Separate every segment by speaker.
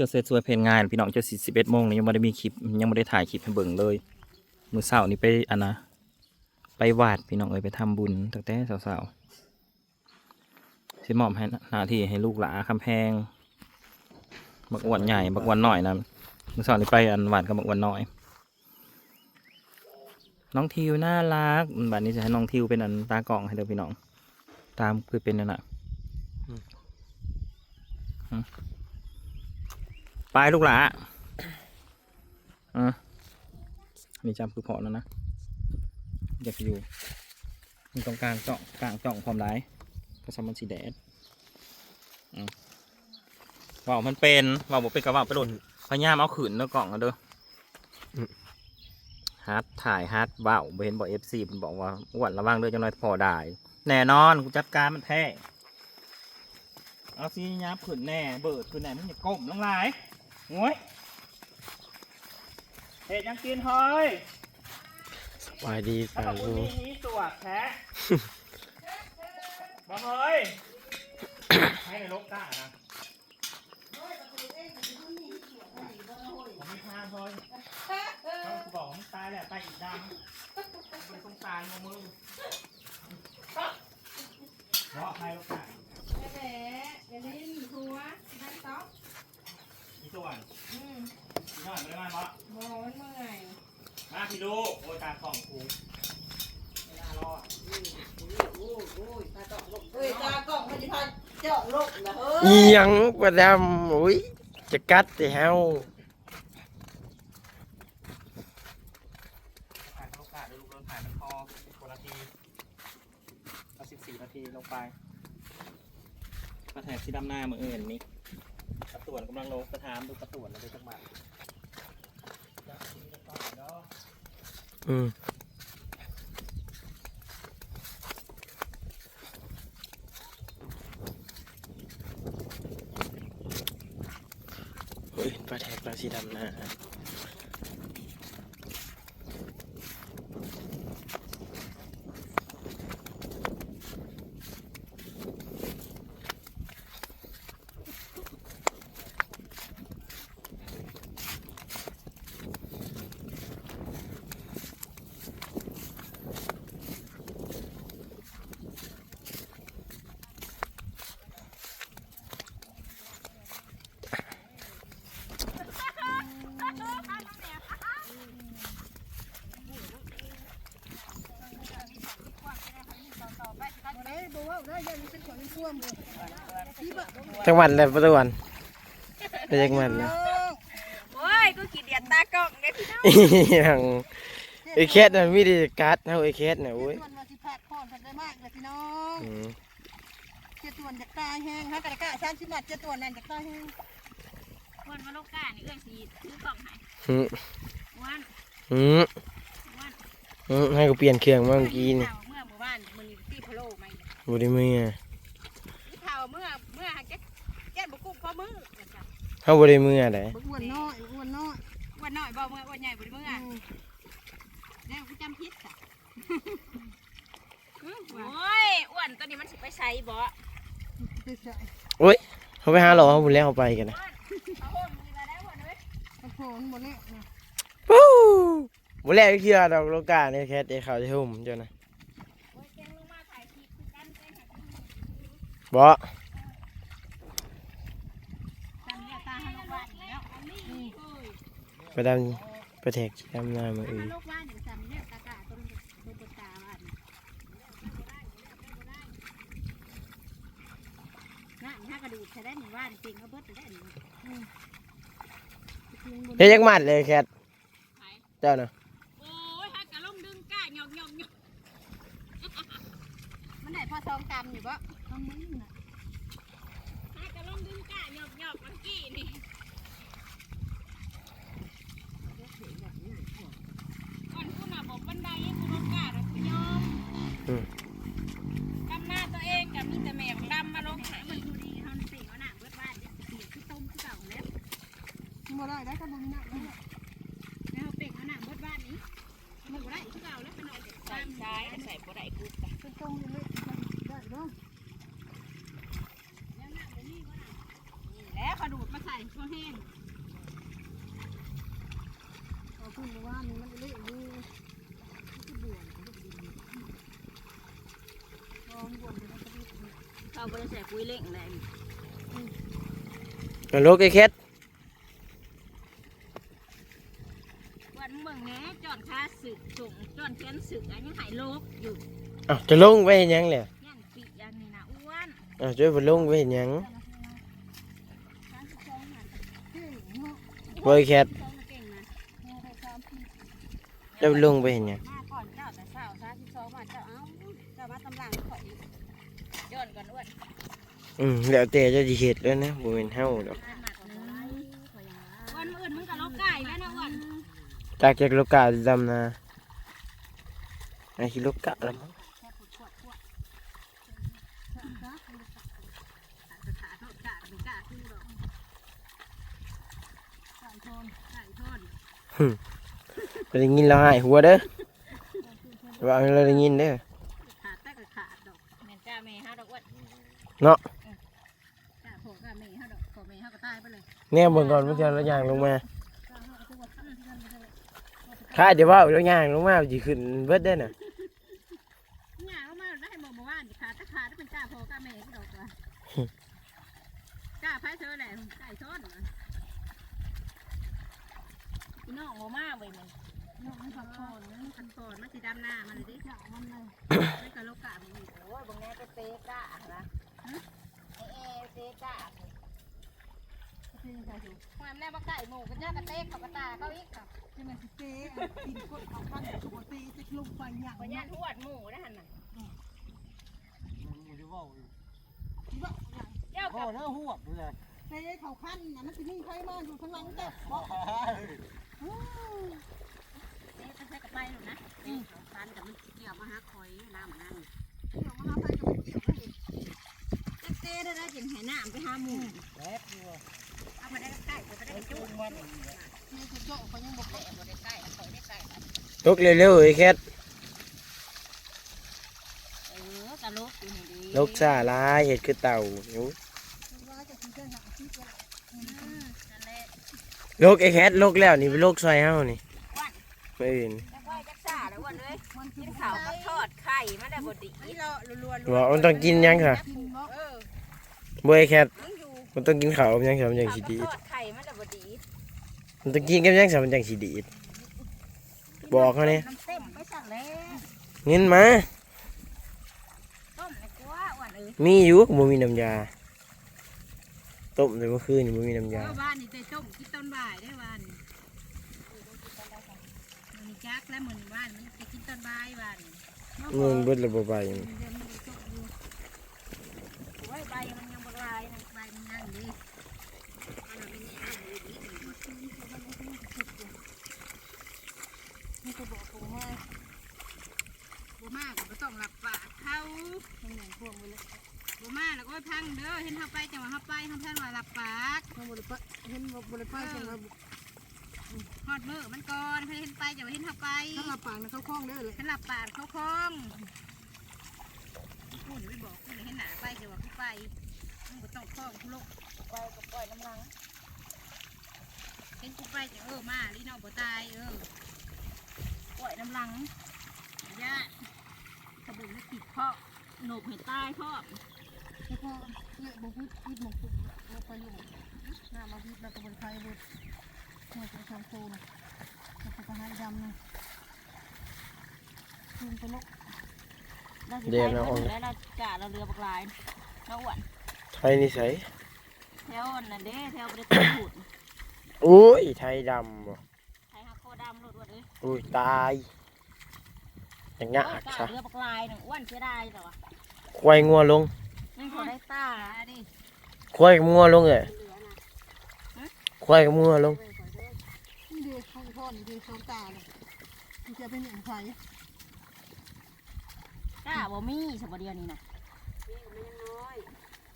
Speaker 1: จะเสร็จสวยเพลงงาน พี่น้องจะสิบเอ็ดโมงนี่ยังไม่ได้มีคลิปยังไม่ได้ถ่ายคลิปให้เบิ่งเลย มือเสาร์นี่ไปอันนะไปวาดพี่น้องเอ้ยไปทำบุญตั้งแต่สาวๆสิมอบให้หน้าที่ให้ลูกหลาคำแพงบักอวนใหญ่บักอวนน้อยนะมือเสาร์นี่ไปอันวาดกับบักอวนน้อย น้องทิวน่ารักบัดนี้จะให้น้องทิวเป็นอันตากล้องให้เด้อพี่น้อง ตามคือเป็นนั่นน่ะ ไปลูกหลาอะอันนี้จำคือพอแล้วนะอยากอยู่มีตรงกลางเจาะกลางเจาะความร้ายก็สมันสีแดดอืมว่าวมันเป็นว่าวบ่เป็นกระว่าวไปโดนพยายามเอาขืนเนื้อกล่องเอาเด้ออ
Speaker 2: ม
Speaker 1: ฮาร์ดถ่ายฮาร์ดว่าวบ่เห็นบอกเอฟซีมันบอกว่าอ้วนระวังเด้อจังไรพอได้แน่นอนกูจัดการมันแท้เอาซียับขืนแน่เบิดขืนแน่มึงอย่าก้มลงหลายโอ้ยเห็ดยังกินเฮ้ย
Speaker 2: สบายดี
Speaker 1: ถ้า
Speaker 2: ป่า
Speaker 1: บอก
Speaker 2: ลู
Speaker 1: ว่ามีนี้สวดแท้บอกเฮ้ยให้ในโลกกล้านะผมไม่พาเฮ้ยเขาบอกว่ามึงตายแหละตายอีกดำเป็นสงสารของมึงเพราะใครโลกกล้า
Speaker 3: แหละอย่าลิ้นทัวนั่นต๊อก
Speaker 1: อี ส่วน
Speaker 3: อืม
Speaker 1: อีน้อยไม่ได้มาเพราะ
Speaker 3: โมมันเมื่อย
Speaker 1: มาพี่ลูกโอ้ยตาของกูไม่น่ารอด
Speaker 4: เฮ้ยตากล้องมันจะพาเจาะโลกนะเฮ้
Speaker 2: อี
Speaker 4: ย
Speaker 2: หยังประดำโอ้ยจะกัดแต่เฮา
Speaker 1: ถ่ายโลกกล้าเดี๋ยวลูกโดนถ่ายมันพอคนนาทีเอาสิบสี่นาทีลงไปมาแถบที่ดำหน้ามืออื่นนี่กระ ต่วนกำลังลงกระถามดูกระต่วนอะไรจังหวัด
Speaker 2: อืมโอ้ยปลาแทกปลาสีดำนะ จังหวัดอะไรประตวันไปจังหวัดเลย
Speaker 3: โอ้ยกูกี่เดียนตากล้องเด้พี่น้อง
Speaker 2: อีหยังไอแคทน่ะมีแต่กัดเฮาไอแคทน่ะโอ้ย
Speaker 4: มันมาสิพักผ่อนทันได้มากเลยพี่น้อง
Speaker 2: อืม
Speaker 4: เจ้าตัวจากตายแห้งฮะกระกะชามชิมัดเจ้าตัวนั่นจากตายแห้ง
Speaker 3: วันมาโลกานี่เอื้อยสีซื้อกล่องให้
Speaker 2: อืม
Speaker 3: วัน
Speaker 2: อืม
Speaker 3: วัน
Speaker 2: อืมให้กูเปลี่ยนเครื่องมาเมื่อกี้นี่
Speaker 3: ข่าวเมื่อหมู่บ้านมันมีตีพะโล้ไหม
Speaker 2: บ่ได้มือ
Speaker 3: ที่ข่าวเมื่อเมื่อหากแกแกบุกุ้งข้อมือว่าจ้ะ
Speaker 2: เฮาบ่ได้มือได
Speaker 4: อ้วนน้อยอ้วนน้อย
Speaker 3: วันน้อยบ่เมื่อวันใหญ่บ่ได้เมื่อ
Speaker 4: อืม
Speaker 3: แล้วกูจำผิดจ้ะโอ้ยอ้วนตัวนี้มันสิไปใส่บ่
Speaker 4: ไปใส่
Speaker 2: เขาไปหาหลอเขาบุญแล้วเขาไปกันนะ
Speaker 3: เอาโหมมีมาได้บ่เด้ย
Speaker 4: กระโผนหมดแล้วนะ
Speaker 2: ปู้บุญแล้วเคือดอกโลกาเนี่ยแคทไอ้เขาจะหุ่มเจ้านะ
Speaker 3: ย
Speaker 2: ไปดำไปแทกดำหน้ามาอื่น
Speaker 3: ลูกบ้านอย่างจำเนี่ยตากาต้นต้นตาบ้านน่ะนี่ถ้ากระดูกใช้ได้หนึ่งบ้านจริงเขาเบิดจะได้หนึ่ง
Speaker 2: เฮ้ยยักมัดเลยแคทเจ้านะ
Speaker 3: โอ้ยถ้ากระล่มดึงก้าหยอกหยอกหยอกมันได้พอซองกำอยู่ ปะ
Speaker 4: ทำนี้นะ
Speaker 3: ถ้ากระล่มดึงก้าหยอกหยอกเมื่อกี้นี่ก่อนคุณน่ะบอกบันไดให้คุณลงก้าแล้วคุณยอมดำหน้าตัวเองกับมีแต่แม่ของดำมาลงหามันดูดีเขาสิเขาหนักเบิดบ้านเสียที่ต้มที่เก่าแล้ว
Speaker 4: บ่ได้ได้ก็บ่มีหนักแล้ว
Speaker 3: แล้วเป็ดเขาหนักเบิดบ้านนี้มันบ่ได้ที่เก่าแล้วเป็นหน่อใส่ซ้ายใส่บ่ได้กูไป
Speaker 4: เป็นตรงนี้เลยได้เนาะ
Speaker 3: แล้วหนักบ่มีบ่หนักนี่แล้วเขาดูดมาใส่เขาแห้ง ใส่ ปุ๋ยเล่งเลย
Speaker 2: นรกไอ้แคท
Speaker 3: วันเมืองแง่จอนค้าสึกส่งจอนแขนสึกอันยังหายโลกอยู่
Speaker 2: อ้าวจะลงไปเห็นหยังเลย
Speaker 3: ย่านปีอันนี้นะอ้วน
Speaker 2: อ้าวช่วยไปลงไปเห็นหยังบ่ไอ้แคท
Speaker 3: ต้องมาเก่งนะ
Speaker 2: จะไปลงไปเห็นหยัง
Speaker 3: มาก่อนเจ้าแต่เช้าซาที่สองมาเจ้าเอ้าเจ้ามาตำลังข่อยย้อนก่อนอ้วน
Speaker 2: อืมแล้วแต่เจะสิเฮ็ดแล้วนะบ่แม่นเฮาดอก
Speaker 3: มาก่อนเลยวันอื่นมึงกับโลกไก่แม่นะอ้วน
Speaker 2: จากจากโลกาดำนาไอ้ที่โลกะละมั้ง
Speaker 3: แค่ปวดปวดปวดขาโทษกะเป็นกะคู่ดอกไก่ทนไก่ทน
Speaker 2: ไปได้ยินเราหายหัวเด้อว่าเราได้ยินเด้อ
Speaker 3: ขาดแต่ก็ขาดดอกแม่นจ้าแม่ห้าดอกอ้วน
Speaker 2: เนาะ
Speaker 3: จ้าพ่อก้าแม่ห้าดอกพ่อ แม่ห้าก็ตายไปเลย
Speaker 2: แน่เบิ่งก่อนเมื่อกี้เราย่างลงมาข้าจะว่าเราย่างลงมาสิขึ้นเบิดได้อน่ะ
Speaker 3: หยาก็มาได้หมดเมื่อวานขาดแต่ขาดได้เป็นจ้าพ่อก้าแม่ก็ดอกว่าจ้าไพ่เธอแหละไก่ทอดพี่น้องโมมาเว้ยมันน้องมันพักผ่อนมันพักผ่อนมันสีดำหน้ามันเลยดิมันเลยไม่กระโลกกะมันอีกโอ้ยบางแง่ก็เตะกะนะเอเอเตะกะ ความแน่มาไก่หมูกันย่ากระเตะเขากระตาเขาอีกค่ะ
Speaker 4: จะมันสิเต้กินกดเอาปั้นกับปกติจะลงไปอย่าง
Speaker 3: ปัญญาทวดหมูนะฮันน่ะเจ้ากับ
Speaker 4: เต้เขาขั้นนะมันจะมีใครมาอยู่ข้างหลังแต่บอก
Speaker 3: เอ๊ะต้องใช้กับไปหนูนะฟันแต่มันเกี่ยวมาหาคอยน้ำนั่น
Speaker 4: เดี๋ยวมาไปกับเกี่ยวให้
Speaker 3: จักเต้ได้แล้วจึงหายน้ำไปหาหมูเอามาได้ใกล้ๆไปได้จุ๊บ
Speaker 4: ในสุดยอดเขายังบอก
Speaker 3: แหลมได้ใกล้คอยได้ใกล้
Speaker 2: ตกเร็วๆไอ้แคท
Speaker 3: เออกะลกอยู่นี่ดี
Speaker 2: ลกซ่าหลายเฮ็ดคือเต่าอยู่
Speaker 4: ว่าจะกินได้หาที่จะ
Speaker 3: นั่นแหละ
Speaker 2: ลกไอ้แคทลกแล้วนี่เป็นลกซอยเฮานี่ไม่อื่น
Speaker 3: จักไว้จักซ่าแล้ววันเลยกินข้าวกับทอดไข่มาได้บดีนี่เราล้วน
Speaker 2: ว่ามันต้องกินหยังค่ะ
Speaker 4: กินบอก
Speaker 3: เออ
Speaker 2: บ่ไอ้แคท
Speaker 3: มึงอยู่
Speaker 2: มันต้องกินข้าวกับหยังครับมันจัง
Speaker 3: ข้าว
Speaker 2: สิ
Speaker 3: กับ
Speaker 2: ดี
Speaker 3: ทอดไข่มาได้บดี
Speaker 2: มันต้องกินกับหยังครับมันจังสิดีด บอกเขาเนี่ย
Speaker 3: น้ำเต็มไปสั่งแล้ว
Speaker 2: เงินมา
Speaker 3: ต้มไอ้กัวอ้วนเอ้ย
Speaker 2: มีอยู่บ่มีน้ำยาต้มแต่เมื่อคืนนี่บ่มีน้ำยา
Speaker 3: เออบ้านนี่ใจต้มกินต้นบ่ายได้บ้านนี่มันมีจักและมือนี่บ้านมันจะกินต้นบ่ายบ้านนี่
Speaker 2: เงินเบิดระบบไป
Speaker 3: เดี๋ยวมันได้ต้มอยู่โอ้ยใบมันยังบลายนะใบมันยังดีอันนั้นเป็นแหน่เลยดีดีกว่า
Speaker 4: มีกระบอกตัวมา
Speaker 3: บ่มากก็บ่ต้องรับปากเขา
Speaker 4: มันอย่าง พวกมันเลย
Speaker 3: บ่มาแล้วก็พังเด้อ เห็นเฮาไปจังว่าเฮาไปเฮาแทนว่ารับปาก
Speaker 4: มันบริปะเห็นบริปะจังว่า
Speaker 3: ฮอดมื้อมันก่อนเพิ่นเห็นไปจังว่าเห็นเฮาไป
Speaker 4: ถ้าเราปากนะเขาคล้องได้เลย
Speaker 3: ฉันหลับปากเขาคล้องพูดไม่บอกพูดให้หนาไปจังว่าเขาไปมึงก็ต้องคล้องคุโลกไปก็ปล่อยน้ำลังเห็นกูไปจังเออมาลีน้องบ่ตายเออปล่อยน้ำลังญาติขบุนไม่ติดพ่อ หนบให้ตายพ่อ
Speaker 4: แล้วก็เละบุพิษพิษหมกตุ่มเราไปอยู่หน้ามาพิษแล้วก็บริไฟบุหัวจะทำโซนแล้วก็ให้ดำนะคืนตลก
Speaker 2: เดี๋ยวนะอ่อน
Speaker 3: แล้วเราจ่าเราเรือบักลายเราอ้วน
Speaker 2: ไทยนิสัย
Speaker 3: แถวนั่นเด้แถวบริษัทหูด
Speaker 2: โอ้ยไทยดำบ่
Speaker 3: ไทยฮักโคดำรถอ้วนเอ้ย
Speaker 2: โอ้ยตายอย่างเงี้ย
Speaker 3: โอ้ย
Speaker 2: ซะ
Speaker 3: จ่าเรือบักลายหนึ่งอ้วนเสียดายแต่ว่า
Speaker 2: ควายงัวลง
Speaker 3: นี่เขาได้ตาดิ
Speaker 2: ควายกับงัวลงเอ้ย
Speaker 3: เหลือนะ
Speaker 2: ควายกับงัวลง
Speaker 4: นี่เด็กข้างท่อนนี่เด็กข้างตาเลยมันจะเป็นอย่างไร
Speaker 3: กล้าบ่มีสบเดียวนี่นะ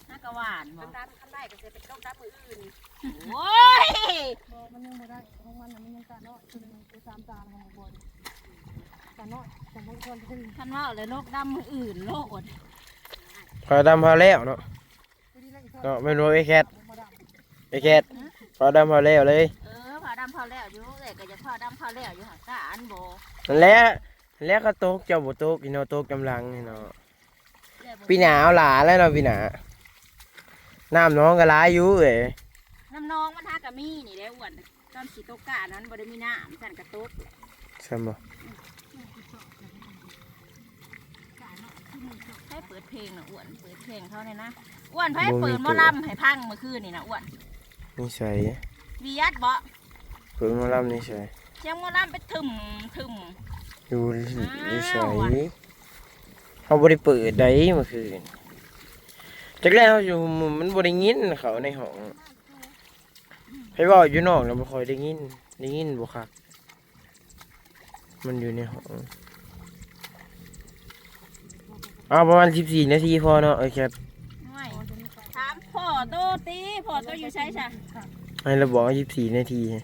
Speaker 3: น่ากะหวานบ่
Speaker 5: ดำทำได้ก็จะเป็นต้องดำมืออื่น
Speaker 3: โอ้ย
Speaker 4: บอกมันยังไม่ได้ของมันนะมันยังตาเนาะคือมันตัวสามตาของมันบนตาเนาะแต่บางคนจะเป็น
Speaker 3: ท่านว่าเลยโลกดำมืออื่นโลกอด
Speaker 2: พอดำพอแล้วเนาะ
Speaker 4: ตัวนี้แล้วอีกท่อน
Speaker 2: เนาะไม่รู้ไอ้แคท
Speaker 4: มาด
Speaker 2: ไอ้แคทพอดำพอแล้วเลย
Speaker 3: เออผ่าดำผ่าแล้วอยู่แต่ก็จะผ่าดำผ่าแล้วอยู่หากาอันโบ
Speaker 2: นั่นแหล้วแล้วก็ตกเจ้าบ่ตกอีเนาะตกกำลังนี่เนาะปีหนาเอาหลาแล้วเนาะปีหนา
Speaker 3: เน้ำ
Speaker 2: น้องก็หลายอยู่เอ้ย
Speaker 1: น้ำนองมันหากะมีนี่ได้อ้วนตอนสีโตกานั้นบ่ได้มีน้ำสั่นกระตุก
Speaker 2: ใช่บ่
Speaker 1: ให้เปิดเพลงนะอ้วนเปิดเพลงเขาเนี่ยนะอ้วนไพ่เปิดหมอลำให้พังเมื่อคืนนี่นะอ้วน
Speaker 2: นี่ใส่
Speaker 1: วียัดบ่
Speaker 2: เปิดหมาลำนี่ใส่
Speaker 1: เสียงหมอลำไปถึมถึม
Speaker 2: อยู่นี่ใส่
Speaker 1: อ้าวอะ
Speaker 2: เขาบ่ได้เปิดได้เมื่อคืนจากแล้วอยู่มันบ่ได้ยินเขาในห้องให้เว่าอยู่นอกแล้วบ่ค่อยได้ยินได้ยินบ่คักมันอยู่ในห้อง เอาประมาณ14นาทีพอเนาะโอเคครับ
Speaker 1: ไม่ถามพ่อโตตีพ่อโตอยู่ใช่ใช่
Speaker 2: ให้เราบอกว่า24นาที
Speaker 1: เอ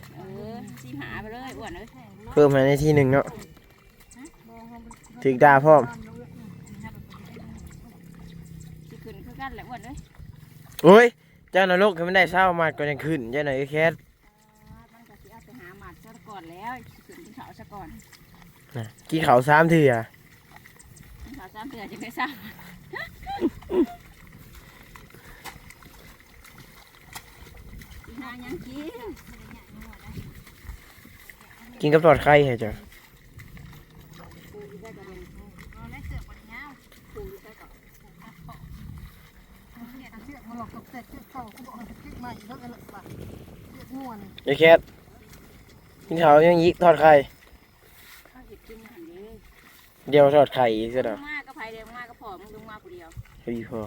Speaker 1: อสิหาไปเลยอ้วนเอ้ย
Speaker 2: เพิ่มมานาทีหนึ่งเนาะถึงดาพร้อม
Speaker 1: สิขึ้นคือกันแหละอ้วนเอ้ย
Speaker 2: โอ้ยเจ้านรกคือมันได้เศร้ามาก่อนยังขึ้นเจ้าหน่อยแคท
Speaker 1: มันก็สิเอาไปหาหมัดซะก่อนแล้วสิขึ้นที่เขาซะก่อน
Speaker 2: นะกินเขาวสามเถื่อ
Speaker 1: เขาสามเถื่อจะไปสร้างสิหายังกิน
Speaker 2: กินกับทอดไข่ให้จ้ะ
Speaker 1: ได้กับมันเอาได้เสือกบนเงาปูอยู่ได้กับ
Speaker 3: เชือกมันหลอกตกแต่เชือกเก่าเขาบอกให้เชือกใหม่แล้วก็เลยปะเชือก
Speaker 2: แคทกินเขาวยังยิกทอดไข่ เดียวทอดไข่อีกซะ
Speaker 1: ล
Speaker 2: เนาะ
Speaker 1: งมาก็ไดียวมาก็พอมึงลงมาผู้ เดียว
Speaker 2: เฮ้ยพอ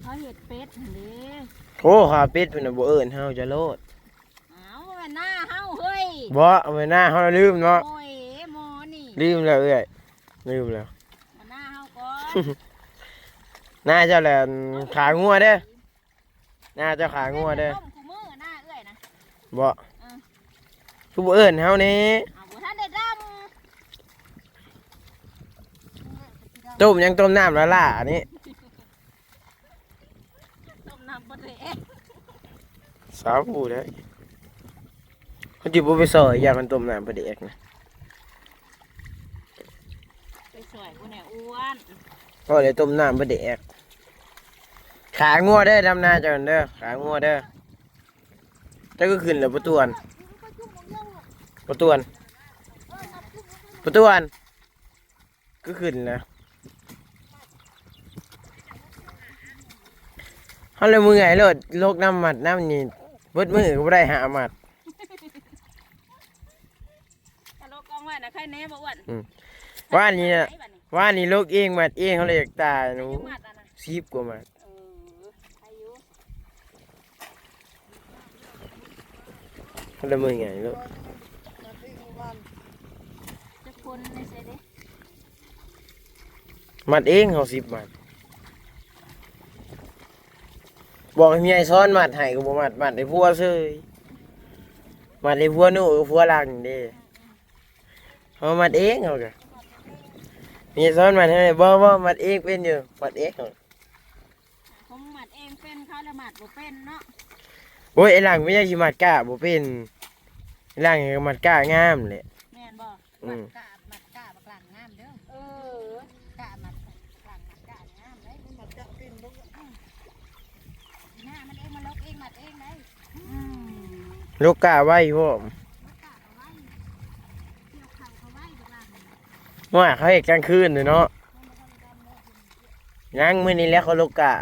Speaker 1: เขาเห็ดเป็ดหันนี้
Speaker 2: โอ้ขาเป็ดเป็นน่ะบ่เอิ้นเฮาจะโลด
Speaker 1: เอาแม่หน้าเฮาเฮ้ย
Speaker 2: บ่เอาไว้หน้าเฮาลืมเนาะ
Speaker 1: โอ้ยหมอนี่
Speaker 2: ลืมแล้วเอ้ยลืมแล้ว
Speaker 1: มาหน้าเฮาก่อน
Speaker 2: หน้าเจ้าแหละขางัวเด้อหน้าเจ้าขางัวเด้อ
Speaker 1: ต้มคู่มือหน้าเอ้ยนะ
Speaker 2: บ่คือบ่เอิ้นเฮานี่
Speaker 1: เอาบ่ทันได้ด
Speaker 2: ต้มยังต้มน้ำละล่าอันนี้ำ
Speaker 1: ต้มน้ำปลาเดะ
Speaker 2: สาวผู้ได้เขาจิบไปซอยอยากมันต้มน้ำประเด็กนะ
Speaker 1: ไปสวยกูเนี่ยอ้วน
Speaker 2: ก็เลยต้มน้ำประเด็กขางัวเด้อดำนาเจันเด้อขางัวเด้อแต่ก็ขึ้นแล้วประตวนประตวนประตวนก็ขึ้นแล้ เขาเลยมือไงโลดโลกน้ำหมัดน้ำนี่เบิดมือก็บ่ได้หาหมัด
Speaker 1: ถ้าโลกกองไว้นะใครแน่บ่อ้วน
Speaker 2: ว่านี่น่ะ
Speaker 1: ไหบัดนี้
Speaker 2: ว่านี่โลกเองหมัดเองเขาเลยอยากตายหนู
Speaker 1: ยังมัดอะนะ
Speaker 2: ซีบกว่าหมัด
Speaker 1: เอออายุ
Speaker 2: เขาเลยมือไงโลก
Speaker 1: จะคนในเสยเด้
Speaker 2: หมัดเองเขาซีบหมัด บอกให้เมียซ้อนหมัดให้ก็บ่หมัดหมัดให้ผัวเซยหมัดให้ผัวหนูกับผัวหลังเด้เขาหมัดเองเขาก็เมียซ้อนหมัดให้บ่บ่หมัดเองเป็นอยู่หมัดเองเขา
Speaker 1: ผมหมัดเองเป็นเขาละหมัดบ่เป็นเนาะ
Speaker 2: โอ้ยไอ้หลังไม่ใช่สิหมัดกล้าบ่เป็นไอ้หลังก็หมัดกล้างามแหละ
Speaker 1: แม่นบ่
Speaker 2: อืม
Speaker 3: กะหมัดกะบักหลังงามเด้อ
Speaker 1: เออกะ
Speaker 3: หมัดบักหลังหมัดกะงามเลยมันหมัดกะเป็นบ่หน้ามันเองมันลกเองหมัดเองเลย
Speaker 1: อืม
Speaker 2: ลูกกล้าไว้พ่อม
Speaker 3: กะเอาไว้เกี่ยวเข่าเขาไว้บักหลัง
Speaker 2: ว่าเขาเฮ็ดกลางคืนน่ะเนาะยังมื้อนี้แหล้วเขาลูกกล้า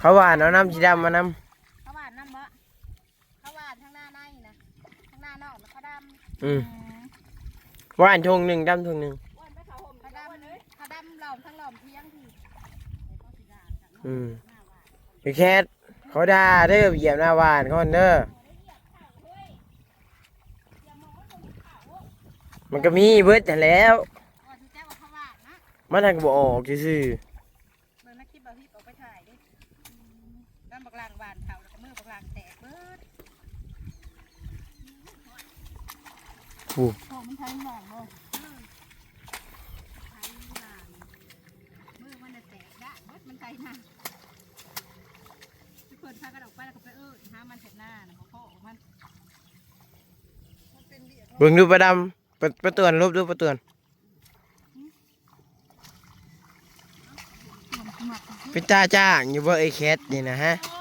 Speaker 2: เขาว่าเอาน้ำสีดำมาน้
Speaker 3: เขาหวานน้ำบ่เขาหวานทางหน้าในนะทางหน้านอกนะเขาดำ
Speaker 2: อืมว่านทงหนึ่งดำทงหนึ่ง
Speaker 1: อ้วนไปเขาห่มำ
Speaker 3: เขาดำเขาดำหลอมทั้งหลอมเที่ยงที
Speaker 2: อืมพี่แคทเขาด่าเด้อเหยียบหน้าว่านเขาเด้อมันก็มีเบิดแต่นแหล้ว
Speaker 3: ก่อนที่แจ้งว่าเขาหวานนะ
Speaker 2: มันทางบ่ออกซื่อ
Speaker 3: เบิ่งนักคลิปเอาพี่ออกไปถ่ายดิน้ำบักหลังหวานเข่าแล้วก็มือบักหลังแตกเบิด
Speaker 2: ๆผู้
Speaker 3: โอ้มันไทยหวานบ่ไทยหวานมือมันน่ะแตกได้เบิดมันไทยหน้าทุกคนพากันออกไปแล้วก็ไปเออหา มันเสร็จหน้านะพ่อของมันมันเป็นเบียด
Speaker 2: เบิ่งดูประดประประตวนรูปดูประตวน
Speaker 4: หมัก
Speaker 2: เป็นจ้าจ้างอยู่บ่ไอ้แคทนี่นะฮะ
Speaker 3: โอ้